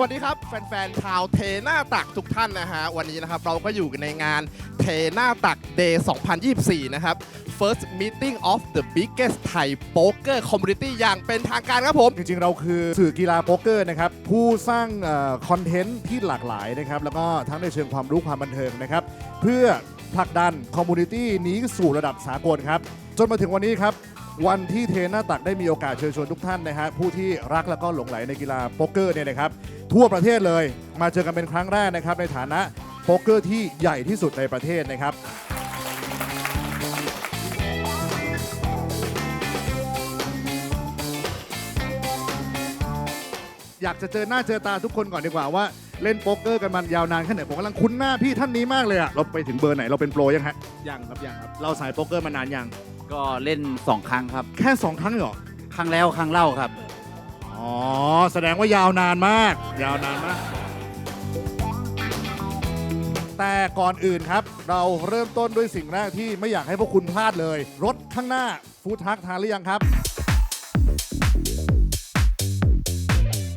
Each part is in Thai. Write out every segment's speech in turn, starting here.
วัสดีครับ แฟนๆชาวเทหน้าตักทุกท่านนะฮะ วันนี้นะครับเราก็อยู่ในงานเทหน้าตัก Day 2024 นะครับ First Meeting of the Biggest Thai Poker Community อย่างเป็นทางการครับผม จริงๆ เราคือสื่อกีฬาโป๊กเกอร์นะครับ ผู้สร้างคอนเทนต์ที่หลากหลายนะครับ แล้วก็ทั้งในเชิงความรู้ความบันเทิงนะครับ เพื่อผลักดันคอมมูนิตี้นี้สู่ระดับสากลครับ จนมาถึงวันนี้ครับ วันที่เทหน้าตักได้มีโอกาสเชิญชวนทุกท่านนะฮะผู้ที่รักแล้วก็หลงไหลในกีฬาโป๊กเกอร์เนี่ยนะครับทั่วประเทศเลยมาเจอกันเป็นครั้งแรกนะครับในฐานะโป๊กเกอร์ที่ใหญ่ที่สุดในประเทศนะครับ อยากจะเจอหน้าเจอตาทุกคนก่อนดีกว่าว่าเล่นโป๊กเกอร์กันมันยาวนานแค่ไหนผมกำลังคุ้นหน้าพี่ท่านนี้มากเลยอะเราไปถึงเบอร์ไหนเราเป็นโปรยังฮะยังครับยังครับ เราสายโป๊กเกอร์มานานยัง ก็เล่น 2 ครั้งครับ แค่สองครั้งเหรอ ครั้งแล้วครั้งเล่าครับ อ๋อ แสดงว่ายาวนานมาก ยาวนานมาก แต่ก่อนอื่นครับ เราเริ่มต้นด้วยสิ่งแรกที่ไม่อยากให้พวกคุณพลาดเลย รถข้างหน้าฟู้ดทักทานหรือยังครับ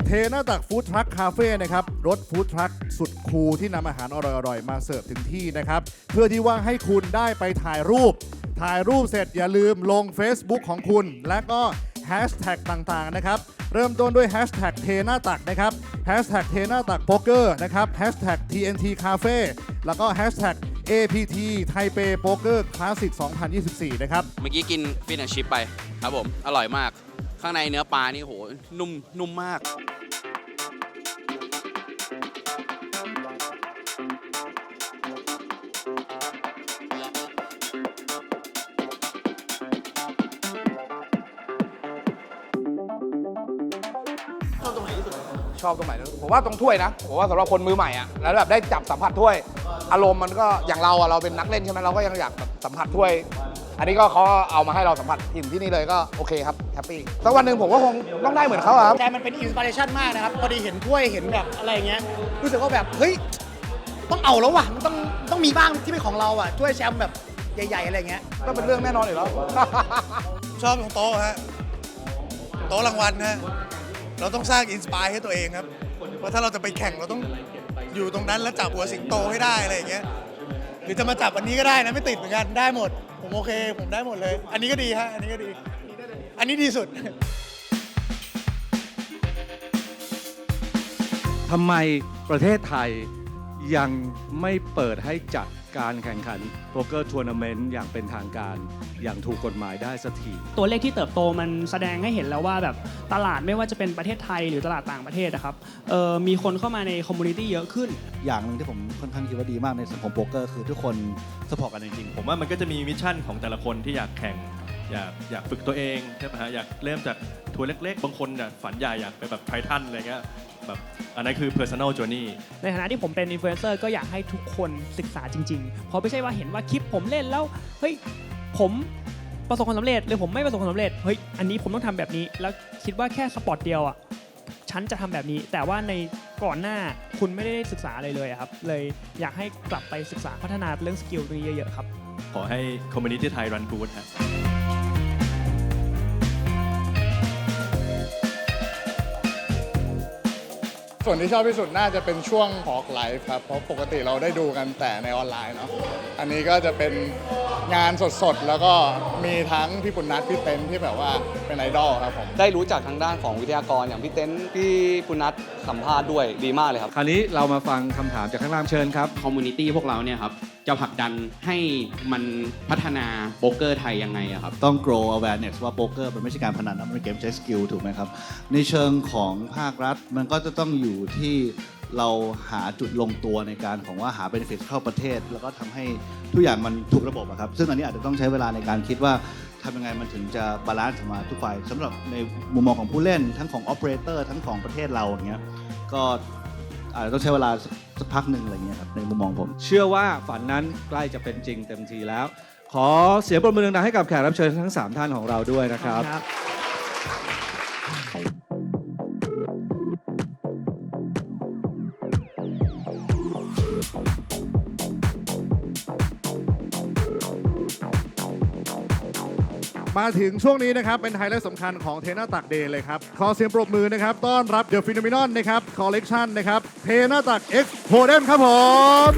เทหน้าตักฟู้ดทรัคคาเฟ่นะครับ รถฟู้ดทรัคสุดคูลที่นำอาหารอร่อยๆ มาเสิร์ฟถึงที่นะครับ เพื่อที่ว่าให้คุณได้ไปถ่ายรูป ถ่ายรูปเสร็จอย่าลืมลง Facebook ของคุณ และก็แฮชแท็กต่างๆนะครับ เริ่มต้นด้วยแฮชแท็กเทหน้าตักนะครับแฮชแท็กเทหน้าตักโป๊กเกอร์นะครับแฮชแท็ก TNT Cafe แล้วก็แฮชแท็ก APT ไทเปโป๊กเกอร์คลาสสิก2024 นะครับ เมื่อกี้กินฟินแอนชิพไปครับผม อร่อยมาก ข้างในเนื้อปลานี่โห นุ่มนุ่มมาก นะผมว่าตรงถ้วยนะผมว่าสำหรับคนมือใหม่อะแล้วแบบได้จับสัมผัสถ้วย อารมณ์มันก็อย่างเราอะเราเป็นนักเล่นใช่ไหมเราก็ยังอยากแบบสัมผัสถ้วย อันนี้ก็เขาเอามาให้เราสัมผัสอิ่มที่นี่เลยก็โอเคครับแฮปปี้สักวันหนึ่งผมก็คงต้องได้เหมือนเขาอะครับ แต่มันเป็นอินสปิเรชันมากนะครับ พอดีเห็นถ้วยเห็นแบบอะไรอย่างเงี้ยรู้สึกว่าแบบเฮ้ยต้องเอาแล้วว่ะมันต้องต้องมีบ้างที่เป็นของเราอะถ้วยแชมป์แบบใหญ่ๆอะไรเงี้ยก็เป็นเรื่องแน่นอนอยู่แล้ว ชอบตรงโต๊ะฮะ โต๊ะรางวัลฮะ เราต้องสร้างอินสปายให้ตัวเองครับว่าถ้าเราจะไปแข่งเราต้องอยู่ตรงนั้นแล้วจับหัวสิงโตให้ได้อะไรอย่างเงี้ยหรือจะมาจับอันนี้ก็ได้นะไม่ติดเหมือนกันได้หมด ผมโอเค ผมได้หมดเลย อันนี้ก็ดีฮะอันนี้ก็ดี อันนี้ดีสุดทำไมประเทศไทยยังไม่เปิดให้จัด การแข่งขันโป๊กเกอร์ทัวร์นาเมนต์อย่างเป็นทางการ อย่างถูกกฎหมายได้สักที ตัวเลขที่เติบโตมันแสดงให้เห็นแล้วว่าแบบตลาดไม่ว่าจะเป็นประเทศไทยหรือตลาดต่างประเทศนะครับเอ่อมีคนเข้ามาในคอมมูนิตี้เยอะขึ้น อย่างหนึ่งที่ผมค่อนข้างคิดว่าดีมากในสังคมโป๊กเกอร์คือทุกคนสปอร์ตกันจริงๆ ผมว่ามันก็จะมีมิชชั่นของแต่ละคนที่อยากแข่งอยากอยากฝึกตัวเองใช่ไหมฮะอยากเริ่มจากทัวร์เล็ก ๆ บางคนอยากฝันใหญ่อยากไปแบบไททันอะไรเงี้ย แบบอันนั้นคือ personal journey ในฐานะที่ผมเป็นอินฟลูเอนเซอร์ก็อยากให้ทุกคนศึกษาจริงๆ เพราะไม่ใช่ว่าเห็นว่าคลิปผมเล่นแล้ว เฮ้ย ผมประสบความสำเร็จหรือผมไม่ประสบความสำเร็จ เฮ้ย อันนี้ผมต้องทำแบบนี้ แล้วคิดว่าแค่สปอร์ตเดียวอะ ฉันจะทำแบบนี้ แต่ว่าในก่อนหน้าคุณไม่ได้ศึกษาอะไรเลยอะครับ เลยอยากให้กลับไปศึกษาพัฒนาเรื่องสกิลตรงนี้เยอะๆครับ ขอให้ community ไทย run good ฮะ ส่วนที่ชอบที่สุดน่าจะเป็นช่วงฮอกไลฟ์ครับ เพราะปกติเราได้ดูกันแต่ในออนไลน์เนาะ อันนี้ก็จะเป็นงานสดๆ แล้วก็มีทั้งพี่ปุณนัทพี่เต้นที่แบบว่าเป็นไอดอลครับผม ได้รู้จักทางด้านของวิทยากรอย่างพี่เต้นพี่ปุณัทสัมภาษณ์ด้วยดีมากเลยครับ คราวนี้เรามาฟังคำถามจากข้างล่างเชิญครับ คอมมูนิตี้พวกเราเนี่ยครับจะผลักดันให้มันพัฒนาโป๊กเกอร์ไทยยังไงอะครับ ต้อง grow awareness ว่าโป๊กเกอร์มันไม่ใช่การพนันนะมันเป็นเกมใช้สกิลถูกไหมครับ ในเชิงของภาครัฐมันก็จะต้องอยู่ที่เราหาจุดลงตัวในการของว่าหา benefit เข้าประเทศ แล้วก็ทำให้ทุกอย่างมันถูกระบบอะครับ ซึ่งอันนี้อาจจะต้องใช้เวลาในการคิดว่าทำยังไงมันถึงจะบาลานซ์มาทุกฝ่ายสำหรับในมุมมองของผู้เล่นทั้งของ operator ทั้งของประเทศเราอย่างเงี้ยก็อาจจะต้องใช้เวลาสักพักหนึ่งอะไรเงี้ยครับในมุมมองผม เชื่อว่าฝันนั้นใกล้จะเป็นจริงเต็มทีแล้ว ขอเสียงปรบมือดังๆให้กับแขกรับเชิญทั้ง 3 ท่านของเราด้วยนะครับ มาถึงช่วงนี้นะครับ เป็นไฮไลท์สำคัญของเทน่าตักเดย์เลยครับ ขอเสียงปรบมือนะครับ ต้อนรับเดอะฟิโนมินอนนะครับคอลเลกชันนะครับเทน่าตัก X โ o เดมครับผม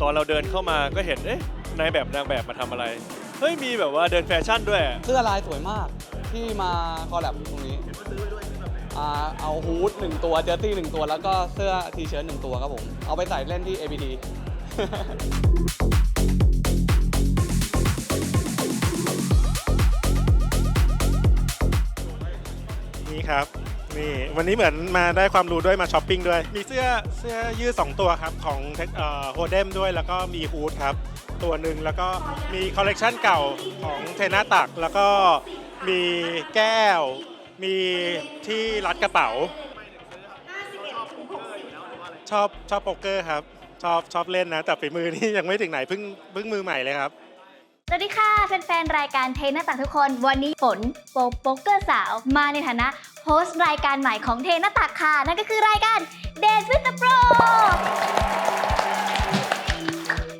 ตอนเราเดินเข้ามาก็เห็น เอ๊ะนายแบบนางแบบมาทำอะไร เฮ้ย มีแบบว่าเดินแฟชั่นด้วย เสื้อลายสวยมากที่มาคอลแลบตรงนี้ อ่าเอาฮูดหนึ่งตัวเจอร์ตี้หนึ่งตัว แล้วก็เสื้อทีเชิ้ตหนึ่งตัวครับผม เอาไปใส่เล่นที่ ABD นี่ครับนี่วันนี้เหมือนมาได้ความรู้ด้วยมาช้อปปิ้งด้วย มีเสื้อเสื้อยืด2ตัวครับ ของโฮเดมด้วยแล้วก็มีฮูดครับ ตัวหนึ่งแล้วก็มีคอลเลกชันเก่าของเทนาตัก แล้วก็มีแก้ว มีที่รัดกระเป๋า ชอบชอบโป๊กเกอร์ครับ ชอบชอบเล่นนะ แต่ฝีมือนี่ยังไม่ถึงไหนเพิ่งเพิ่งมือใหม่เลยครับ สวัสดีค่ะแฟนๆ รายการเทนหน้าต่างทุกคน วันนี้ฝนโปกโป๊กเกอร์สาวมาในฐานะโฮสต์รายการใหม่ของเทนหน้าตักค่ะ นั่นก็คือรายการ Dance with the Pro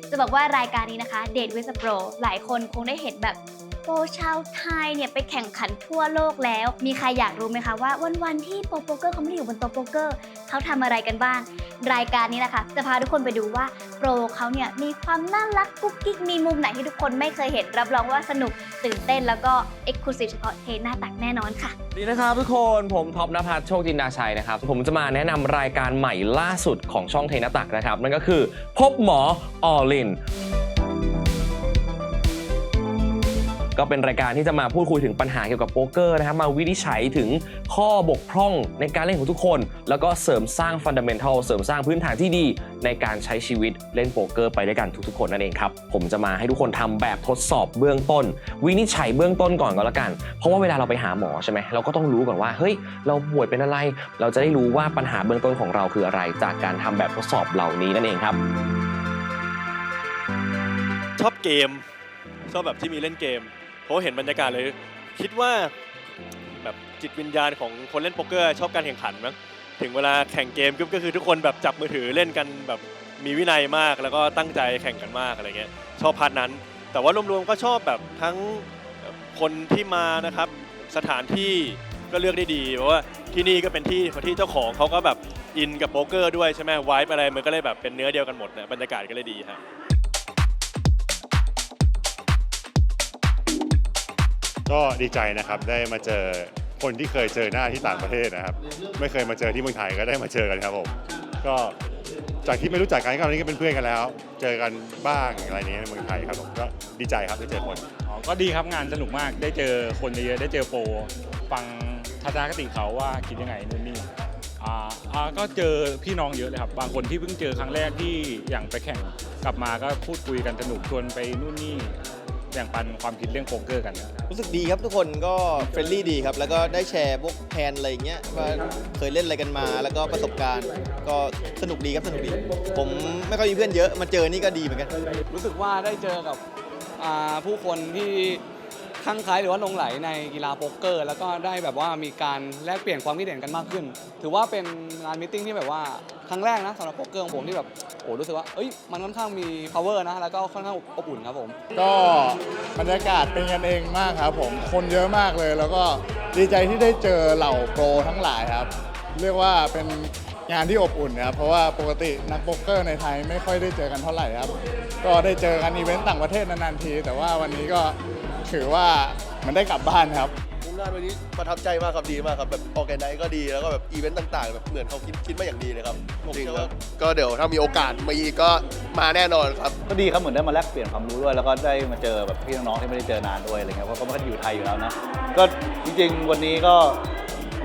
จะบอกว่ารายการนี้นะคะ Date with the Pro หลายคนคงได้เห็นแบบ โปรชาวไทยเนี่ยไปแข่งขันทั่วโลกแล้ว มีใครอยากรู้ไหมคะว่าวันๆที่โปรโปเกอร์เขาไม่ได้อยู่บนโต๊ะโป๊กเกอร์เขาทำอะไรกันบ้าง รายการนี้นะคะจะพาทุกคนไปดูว่าโปรเขาเนี่ยมีความน่ารักกุ๊กกิ๊กมีมุมไหนที่ทุกคนไม่เคยเห็นรับรองว่าสนุกตื่นเต้นแล้วก็เอ็กซ์คลูซีฟเฉพาะเทหน้าตักแน่นอนค่ะดีนะครับทุกคนผมท็อปนภัสโชคจินดาชัยนะครับผมจะมาแนะนำรายการใหม่ล่าสุดของช่องเทนตักนะครับนั่นก็คือ พบหมอออลิน ก็เป็นรายการที่จะมาพูดคุยถึงปัญหาเกี่ยวกับโป๊กเกอร์นะครับมาวินิจฉัยถึงข้อบกพร่องในการเล่นของทุกคน แล้วก็เสริมสร้างฟันดัมเ n นทัลเสริมสร้างพื้นฐานที่ดีในการใช้ชีวิตเล่นโป๊กเกอร์ไปด้วยกันทุกๆ คนนั่นเองครับผมจะมาให้ทุกคนทำแบบทดสอบเบื้องต้น วินิจฉัยเบื้องต้นก่อนก็แล้วกัน เพราะว่าเวลาเราไปหาหมอใช่ไหมเราก็ต้องรู้ก่อนว่าเฮ้ยเราป่วยเป็นอะไร เราจะได้รู้ว่าปัญหาเบื้องต้นของเราคืออะไร จากการทำแบบทดสอบเหล่านี้นั่นเองครับ ชอบเกมชอบแบบที่มีเล่นเกม เพราะเห็นบรรยากาศเลย คิดว่าแบบจิตวิญญาณของคนเล่นโป๊กเกอร์ชอบการแข่งขันมั้งถึงเวลาแข่งเกมก็คือทุกคนแบบจับมือถือเล่นกันแบบมีวินัยมากแล้วก็ตั้งใจแข่งกันมากอะไรเงี้ยชอบพาร์ทนั้น แต่ว่ารวมๆก็ชอบแบบทั้งคนที่มานะครับสถานที่ก็เลือกได้ดีเพราะว่าที่นี่ก็เป็นที่ที่เจ้าของเขาก็แบบอินกับโป๊กเกอร์ด้วยใช่ไหมไวป์อะไรมันก็เลยแบบเป็นเนื้อเดียวกันหมดนะบรรยากาศก็เลยดีฮะ ก็ดีใจนะครับได้มาเจอคนที่เคยเจอหน้าที่ต่างประเทศนะครับ ไม่เคยมาเจอที่เมืองไทยก็ได้มาเจอกันครับผมก็จากที่ไม่รู้จักกันก็ตอนนี้ก็เป็นเพื่อนกันแล้ว เจอกันบ้างอะไรนี้ในเมืองไทยครับผมก็ดีใจครับได้เจอคนอ๋อก็ดีครับงานสนุกมากได้เจอคนเยอะๆได้เจอโปรฟังทัศนคติเขาว่าคิดยังไงนู่นนี่อ่าอ่าก็เจอพี่น้องเยอะเลยครับ บางคนที่เพิ่งเจอครั้งแรกที่อย่างไปแข่งกลับมาก็พูดคุยกันสนุกชวนไปนู่นนี่ แบ่งปันความคิดเรื่องโป๊กเกอร์กัน รู้สึกดีครับทุกคนก็เฟรนลี่ดีครับ แล้วก็ได้แชร์พวกแพนอะไรอย่างเงี้ยว่าเคยเล่นอะไรกันมา แล้วก็ประสบการณ์ ก็สนุกดีครับสนุกดี ผมไม่ค่อยมีเพื่อนเยอะมาเจอนี่ก็ดีเหมือนกัน รู้สึกว่าได้เจอกับอ่าผู้คนที่ คลั่งไคล้หรือว่าลงไหลในกีฬาโป๊กเกอร์ แล้วก็ได้แบบว่ามีการแลกเปลี่ยนความคิดเห็นกันมากขึ้น ถือว่าเป็นงานมิทติ้งที่แบบว่าครั้งแรกนะสำหรับโป๊กเกอร์ของผมที่แบบโอ้รู้สึกว่าเอ้ยมันค่อนข้างมี power นะแล้วก็ค่อนข้างอบอุ่นครับผม ก็บรรยากาศเป็นกันเองมากครับผมคนเยอะมากเลย แล้วก็ดีใจที่ได้เจอเหล่าโปรทั้งหลายครับ เรียกว่าเป็นงานที่อบอุ่นครับเพราะว่าปกตินักโป๊กเกอร์ในไทยไม่ค่อยได้เจอกันเท่าไหร่ครับ ก็ได้เจอกันอีเวนต์ต่างประเทศนานๆที แต่ว่าวันนี้ก็ ถือว่ามันได้กลับบ้านครับงานวันนี้ประทับใจมากครับดีมากครับแบบออแกไนก็ดีแล้วก็แบบอีเวนต์ต่างๆแบบเหมือนเขาคิดคิดมาอย่างดีเลยครับจริงครับก็เดี๋ยวถ้ามีโอกาสมาอีกก็มาแน่นอนครับก็ดีครับเหมือนได้มาแลกเปลี่ยนความรู้ด้วย แล้วก็ได้มาเจอแบบพี่น้องๆที่ไม่ได้เจอนานด้วยอะไรเงี้ยเพราะก็ไม่ได้อยู่ไทยอยู่แล้วนะก็จริง ๆ วันนี้ก็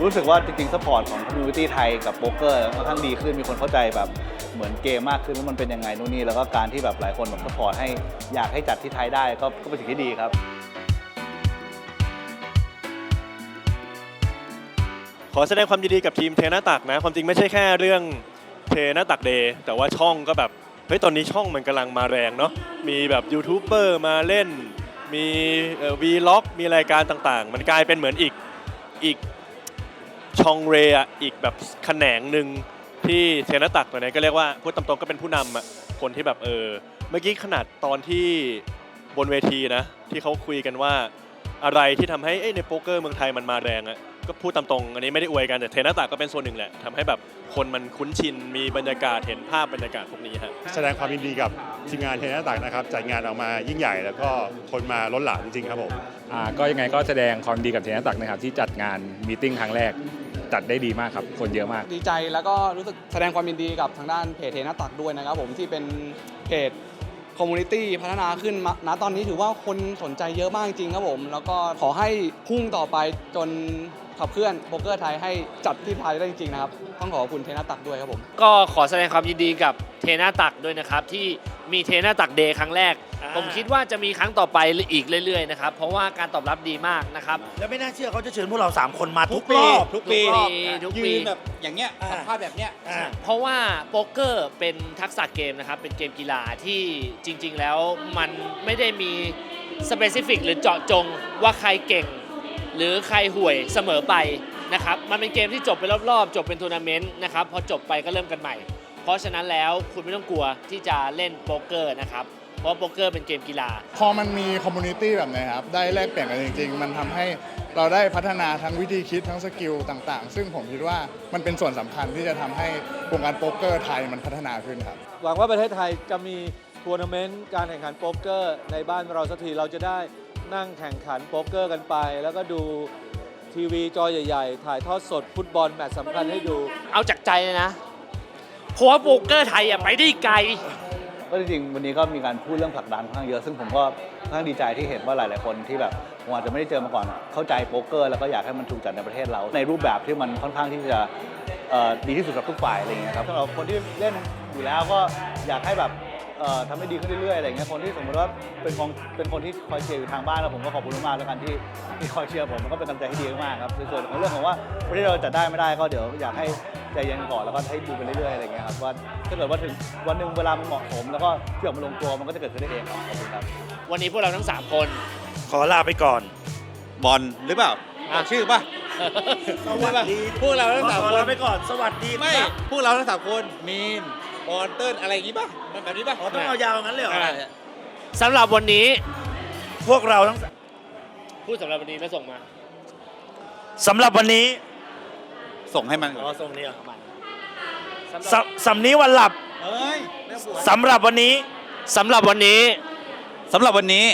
รู้สึกว่าจริงๆซัพพอร์ตของคอมมูนิตี้ไทยกับโป๊กเกอร์ค่อนข้างดีขึ้นมีคนเข้าใจแบบเหมือนเกมมากขึ้นว่ามันเป็นยังไงนู่นนี่แล้วก็การที่แบบหลายคนแบบซัพพอร์ตให้อยากให้จัดที่ไทยได้ก็ก็เป็นสิ่งที่ดีครับ ขอแสดงความยินดีกับทีมเทหน้าตักนะ ความจริงไม่ใช่แค่เรื่องเทหน้าตักเดย์แต่ว่าช่องก็แบบเฮ้ยตอนนี้ช่องมันกำลังมาแรงเนาะมีแบบยูทูบเบอร์มาเล่น มีวีล็อกมีรายการต่างๆ มันกลายเป็นเหมือนอีกอีกช่องเรย์อะอีกแบบแขนงหนึ่งที่เทนาตักตัวนี้ก็เรียกว่าพูดตามตรงก็เป็นผู้นำอะคนที่แบบเออเมื่อกี้ขนาดตอนที่บนเวทีนะ ที่เขาคุยกันว่าอะไรที่ทำให้เอ้ยในโป๊กเกอร์เมืองไทยมันมาแรงอะ ก็พูดตามตรงอันนี้ไม่ได้อวยกันแต่เทนาตักก็เป็นส่วนหนึ่งแหละทำให้แบบคนมันคุ้นชินมีบรรยากาศเห็นภาพบรรยากาศพวกนี้ฮะ แสดงความยินดีกับทีมงานเทนนิสตักนะครับจัดงานออกมายิ่งใหญ่แล้วก็คนมาล้นหลามจริงๆครับผมอ่าก็ยังไงก็แสดงความดีกับเทนนิสตักนะครับที่จัดงานมีตติ้งครั้งแรกจัดได้ดีมากครับ คนเยอะมาก ดีใจแล้วก็รู้สึกแสดงความยินดีกับทางด้านเพจเทนาตักด้วยนะครับผมที่เป็นเพจคอมมูนิตี้พัฒนาขึ้นมาณตอนนี้ถือว่าคนสนใจเยอะมากจริงครับผม แล้วก็ขอให้พุ่งต่อไปจน ขับเคลื่อนโป๊กเกอร์ไทยให้จัดที่ไทยได้จริงๆนะครับ ต้องขอบคุณเทนาตักด้วยครับผมก็ขอแสดงความยินดีกับเทน่าตักด้วยนะครับ ที่มีเทน่าตักเดย์ครั้งแรก ผมคิดว่าจะมีครั้งต่อไปอีกเรื่อยๆนะครับ เพราะว่าการตอบรับดีมากนะครับ แล้วไม่น่าเชื่อเขาจะเชิญพวกเรา 3 คนมาทุกปีรอบทุกปีทุกปี ยืนแบบอย่างเงี้ยสัมภาษณ์แบบเนี้ยเพราะว่าโป๊กเกอร์เป็นทักษะเกมนะครับ เป็นเกมกีฬาที่จริง ๆ แล้วมันไม่ได้มีสเปซิฟิกหรือเจาะจงว่าใครเก่ง หรือใครห่วยเสมอไปนะครับมันเป็นเกมที่จบไปรอบๆ จบเป็นทัวร์นาเมนต์นะครับพอจบไปก็เริ่มกันใหม่ เพราะฉะนั้นแล้วคุณไม่ต้องกลัวที่จะเล่นโป๊กเกอร์นะครับเพราะโป๊กเกอร์เป็นเกมกีฬา พอมันมีคอมมูนิตี้แบบนี้ครับ ได้แลกเปลี่ยนกันจริง ๆ มันทำให้เราได้พัฒนาทั้งวิธีคิดทั้งสกิลต่างๆ ซึ่งผมคิดว่ามันเป็นส่วนสำคัญที่จะทำให้วงการโป๊กเกอร์ไทยมันพัฒนาขึ้นครับหวังว่าประเทศไทยจะมีทัวร์นาเมนต์การแข่งขันโป๊กเกอร์ในบ้านเราสักทีเราจะได้ นั่งแข่งขันโป๊กเกอร์กันไป แล้วก็ดูทีวีจอใหญ่ ๆ ถ่ายทอดสดฟุตบอลแมตช์สำคัญให้ดู เอาจากใจเลยนะเพราะว่าโป๊กเกอร์ไทยอะไปได้ไกล ก็จริงๆวันนี้ก็มีการพูดเรื่องผลักดันค่อนข้างเยอะ ซึ่งผมก็ค่อนข้างดีใจที่เห็นว่าหลาย ๆ คนที่แบบผมอาจจะไม่ได้เจอมาก่อน เข้าใจโป๊กเกอร์แล้วก็อยากให้มันถูกจัดในประเทศเรา ในรูปแบบที่มันค่อนข้างที่จะเอ่อดีที่สุดสำหรับทุกฝ่ายอะไรอย่างเงี้ยครับสำหรับคนที่เล่นอยู่แล้วก็อยากให้แบบ เอ่อทำให้ดีขึ้นเรื่อยๆอะไรอย่างเงี้ยคนที่สมมติว่าเป็นของเป็นคนที่คอยเชียร์อยู่ทางบ้านแล้วผมก็ขอบคุณมากๆแล้วกันที่ที่คอยเชียร์ผมมันก็เป็นกำลังใจที่ดีมากๆครับในส่วนของเรื่องของว่าประเทศเราจัดได้ไม่ได้ก็เดี๋ยวอยากให้ใจเย็นก่อนแล้วก็ให้ดูไปเรื่อยๆอะไรอย่างเงี้ยครับว่าถ้าเกิดว่าถึงวันหนึ่งเวลามันเหมาะสม แล้วก็เชื่อมมาลงตัวมันก็จะเกิดขึ้นได้เองครับขอบคุณครับ วันนี้พวกเราทั้ง 3 คน ขอลาไปก่อน บอลหรือเปล่าบอกชื่อป่ะ สวัสดี พวกเราทั้งสามขอคนลาไปก่อน สวัสดีไม่ ครับ พวกเราทั้งสามคนมีน บอลเติ้ลอะไรอย่างงี้ป่ะมันแบบนี้ป่ะต้องเอายาวงั้นเลยเหรอสำหรับวันนี้พวกเราทั้งพูดสำหรับวันนี้แล้วส่งมาสำหรับวันนี้ส่งให้มันอ๋อส่งนี่เหรอสสำนี้วันหลับเฮ้ยสำหรับวันนี้ สำหรับวันนี้ สำหรับวันนี้